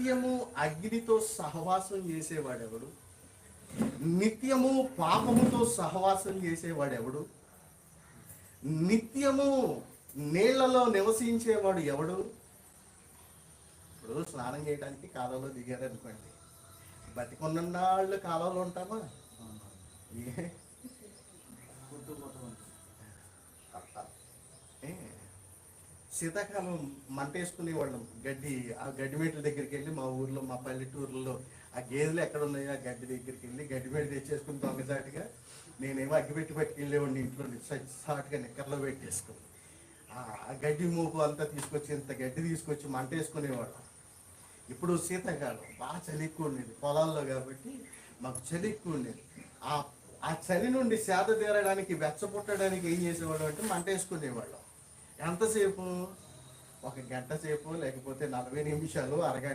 నిత్యము అగ్నితో సహవాసం చేసేవాడెవడు? నిత్యము పాపముతో సహవాసం చేసేవాడెవడు? నిత్యము నీళ్ళలో నివసించేవాడు ఎవడు? ఇప్పుడు స్నానం చేయడానికి కాలంలో దిగారు అనుకోండి బతికొన్నాళ్ళు కాలంలో ఉంటామా? ఏ, శీతాకాలం మంట వేసుకునే వాళ్ళం గడ్డి ఆ గడ్డి మేట్ల దగ్గరికి వెళ్ళి మా ఊర్లో మా పల్లెటూరులో ఆ గేదెలు ఎక్కడ ఉన్నాయో ఆ గడ్డి దగ్గరికి వెళ్ళి గడ్డి మేట తెచ్చేసుకుని దొంగసాటుగా నేనేమో అగ్గిపెట్టి పట్టుకెళ్ళేవాడిని ఇంట్లో సాటుగా నిక్కర్లో పెట్టేసుకుని. ఆ గడ్డి మూపు అంతా తీసుకొచ్చి ఇంత గడ్డి తీసుకొచ్చి మంట వేసుకునేవాళ్ళం ఇప్పుడు శీతాకాలం బాగా చలి ఎక్కువ ఉండేది పొలాల్లో కాబట్టి మాకు చలి ఎక్కువ ఉండేది. ఆ ఆ చలి నుండి సేద తీరడానికి వెచ్చపుట్టడానికి ఏం చేసేవాళ్ళం అంటే మంట వేసుకునేవాళ్ళం ఎంతసేపు? ఒక గంట సేపు లేకపోతే నలభై నిమిషాలు అరగంట